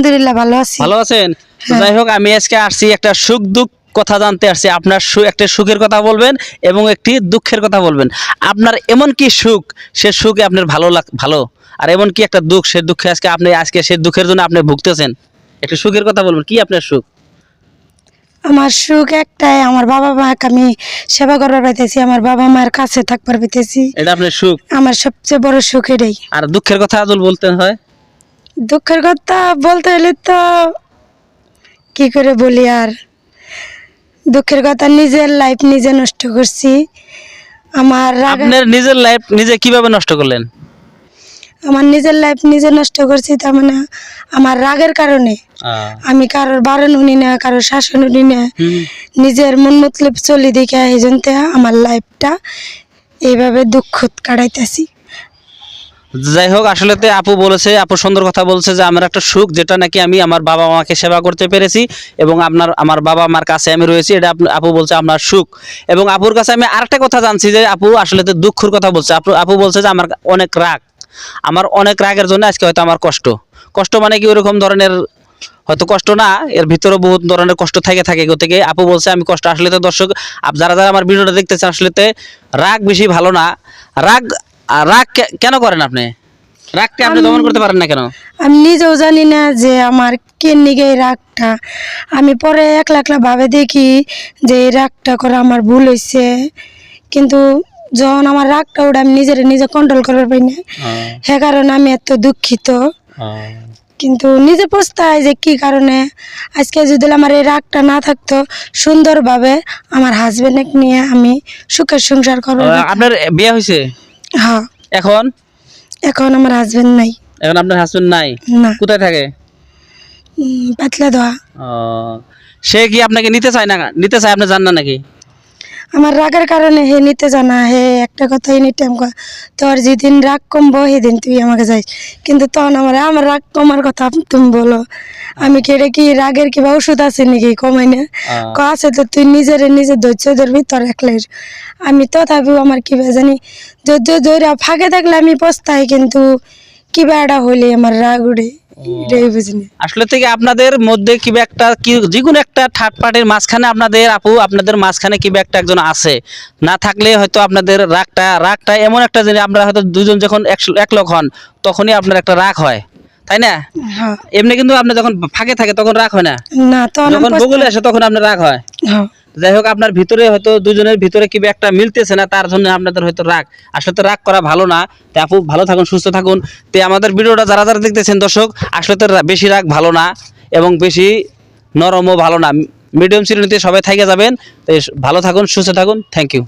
আলহামদুলিল্লাহ ভালো আছি। ভালো আছেন? তো হ্যাঁ। যাই হোক আমি আজকে আসছি একটা সুখ দুঃখ কথা জানতে আসছি। আপনার সু একটা সুখের কথা বলবেন এবং একটি দুঃখের কথা বলবেন। আপনার এমন কি সুখ? সে সুখে আপনার ভালো লাগ ভালো। আর এমন কি একটা দুঃখ? সে দুঃখে আজকে আপনি আজকে সে দুঃখের জন্য আপনি ভুগতেছেন। একটু সুখের কথা বলবেন। কি আপনার সুখ? আমার সুখ একটাই আমার বাবা মাকে আমি সেবা করবার পাইতেছি আমার বাবা মায়ের কাছে থাকবার পাইতেছি। এটা আপনার সুখ। আমার সবচেয়ে বড় সুখ এটাই। আর দুঃখের কথা আদল বলতে হয়? দুঃখের কথা বলতে হলে তো কি করে বলি আর? দুঃখের কথা নিজের লাইফ নিজে নষ্ট করছি। আমার আপনার নিজের লাইফ নিজে কীভাবে নষ্ট করলেন? আমার নিজের লাইফ নিজে নষ্ট করছি তার মানে আমার রাগের কারণে। আমি কারোর বারণ শুনি না কারোর শাসন শুনি না। নিজের মন মতলব চলি দেখে এই জন্য আমার লাইফটা এইভাবে দুঃখ কাটাইতেছি। যাই হোক আসলে আপু বলেছে, আপু সুন্দর কথা বলছে যে, আমার একটা সুখ, যেটা নাকি আমি আমার বাবা মাকে সেবা করতে পেরেছি এবং আপনার, আমার বাবা মার কাছে আমি রয়েছি, এটা আপু বলছে আপনার সুখ। এবং আপুর কাছে আমি আরেকটা কথা জানছি যে, আপু আসলে তো দুঃখের কথা বলছে। আপু আপু বলছে যে, আমার অনেক রাগ। আমার অনেক রাগের জন্য আজকে হয়তো আমার কষ্ট। কষ্ট মানে কি ওরকম ধরনের, হয়তো কষ্ট না, এর ভিতরে বহুত ধরনের কষ্ট থেকে থাকে। থেকে আপু বলছে, আমি কষ্ট। আসলে তো দর্শক যারা যারা আমার ভিডিওটা দেখতেছেন আসলে রাগ বেশি ভালো না। রাগ আর রাগ কেন করেন আপনি? রাগকে আপনি দমন করতে পারেন না কেন? আমি নিজেও জানি না যে আমার এই রাগটা। আমি পরে একলা একলা ভাবে দেখি যে এই রাগটা করা আমার ভুল হয়েছে কিন্তু যখন আমার রাগটা ওটা আমি নিজের নিজে কন্ট্রোল না। সে কারণে আমি এত দুঃখিত। কিন্তু নিজে পস্তাই যে কি কারণে? আজকে যদি আমার এই রাগটা না থাকতো সুন্দরভাবে আমার হাজবেন্ডকে নিয়ে আমি সুখের সংসার করব আপনার বিয়ে হয়েছে হ্যাঁ। এখন? এখন আমার হাজবেন্ড নাই। এখন আপনার হাজবেন্ড নাই? না। কোথায় থাকে? পাতলা দোয়া। সে কি আপনাকে নিতে চায় না নিতে চায় আপনি জান না নাকি? আমার রাগের কারণে হে নিতে জানা হে একটা কথা এনি টাইম তোর যেদিন রাগ কমবো সেদিন তুই আমাকে যাই কিন্তু তখন আমার আমার রাগ কমার কথা তুমি বলো। আমি কি এটা কি রাগের কিবা ওষুধ আছে নাকি? কমাই না। ক আছে তো তুই নিজের নিজে ধৈর্য ধরবি তোর একলাই আমি তথাপিও আমার কিবা জানি ধৈর্য ধরে ফাঁকে থাকলে আমি পস্তাই কিন্তু কিবা এটা হইলে আমার রাগ উঠে এটাই বুঝিনি আসলে থেকে আপনাদের মধ্যে কি একটা কি যে কোনো একটা থার্ড পার্টির মাঝখানে আপনাদের আপু আপনাদের মাঝখানে কি একটা একজন আছে। না থাকলে হয়তো আপনাদের রাগটা রাগটা এমন একটা জিনিস আমরা হয়তো দুজন যখন এক লোক হন তখনই আপনার একটা রাগ হয়। তাই না? হ্যাঁ। এমনি কিন্তু আপনি যখন ফাঁকে থাকে তখন রাগ হয় না? যখন। বগুলে আসে তখন আপনার রাগ হয়? হ্যাঁ। যাই হোক, আপনার ভিতরে হয়তো দুজনের ভিতরে কি একটা মিলতেছে না, তার জন্য আপনাদের হয়তো রাগ। আসলে তো রাগ করা ভালো না। তে আপু, ভালো থাকুন, সুস্থ থাকুন। তে আমাদের ভিডিওটা যারা যারা দেখতেছেন, দর্শক, আসলে তো বেশি রাগ ভালো না এবং বেশি নরমও ভালো না। মিডিয়াম শ্রেণীতে সবাই থেকে যাবেন। ভালো থাকুন, সুস্থ থাকুন। Thank you